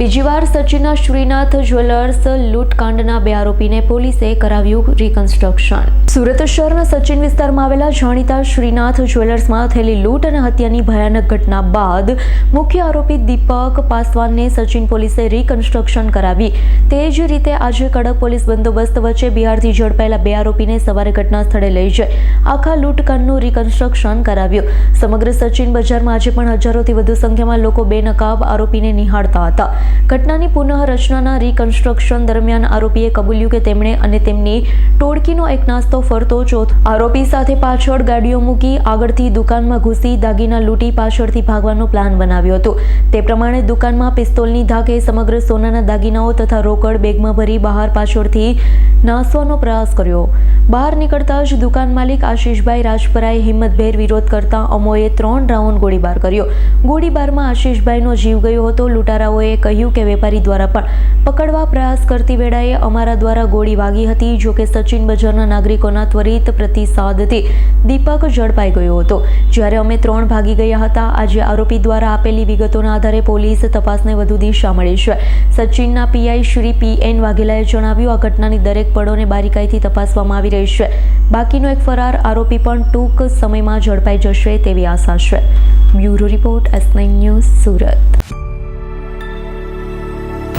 બીજી વાર સચિનના શ્રીનાથ જ્વેલર્સ લૂંટકાંડના બે આરોપીને પોલીસે કરાવ્યું રિકન્સ્ટ્રક્શન સુરત શહેરના સચિન વિસ્તારમાં આવેલા જાણીતા શ્રીનાથ જ્વેલર્સમાં થયેલી લૂંટ અને હત્યાની ભયાનક ઘટના બાદ મુખ્ય આરોપી દીપક પાસવાનને સચિન પોલીસે રિકન્સ્ટ્રક્શન કરાવી. તે જ રીતે આજે કડક પોલીસ બંદોબસ્ત વચ્ચે બિહારથી ઝડપાયેલા બે આરોપીને સવારે ઘટના સ્થળે લઈ જઈ આખા લૂંટકાંડનું રિકન્સ્ટ્રક્શન કરાવ્યું. સમગ્ર સચિન બજારમાં આજે પણ હજારોથી વધુ સંખ્યામાં લોકો બેનકાબ આરોપીને નિહાળતા હતા. ઘટનાની પુનઃરચનાના રિકન્સ્ટ્રક્શન દરમિયાન આરોપીએ કબૂલ્યું કે તેમણે અને તેમની ટોળકીનો એક નાસ્તો ફરતો ચોથ. આરોપી સાથે પાછળ ગાડીઓ મૂકી આગળથી દુકાનમાં ઘૂસી દાગીના લૂંટી પાછળથી ભાગવાનો પ્લાન બનાવ્યો હતો. તે પ્રમાણે દુકાનમાં પિસ્તોલની ધાકે સમગ્ર સોનાના દાગીનાઓ તથા રોકડ બેગમાં ભરી બહાર પાછળથી નાસવાનો પ્રયાસ કર્યો. બહાર નીકળતા જ દુકાન માલિક આશીષભાઈ રાજપરાએ હિંમતભેર વિરોધ કરતા અમોએ ત્રણ રાઉન્ડ ગોળીબાર કર્યો. ગોળીબારમાં આશીષભાઈનો જીવ ગયો હતો. લૂંટારાઓએ કહ્યું કે વેપારી દ્વારા પણ પકડવા પ્રયાસ કરતી વેળાએ અમારા દ્વારા ગોળી વાગી હતી, જો કે સચિન બજારના નાગરિકોના ત્વરિત પ્રતિસાદથી દીપક ઝડપાઈ ગયો હતો. જ્યારે અમે ત્રણ ભાગી ગયા હતા, આજે આરોપી દ્વારા આપેલી વિગતોના આધારે પોલીસ તપાસને વધુ દિશા મળી છે. સચિનના પીઆઈ શ્રી પી એન વાઘેલાએ જણાવ્યું, આ ઘટનાની દરેક પળોને બારીકાઈથી તપાસવામાં આવી રહી છે. બાકીનો એક ફરાર આરોપી પણ ટૂંક સમયમાં ઝડપાઈ જશે તેવી આશા છે. Bureau report S news Surat.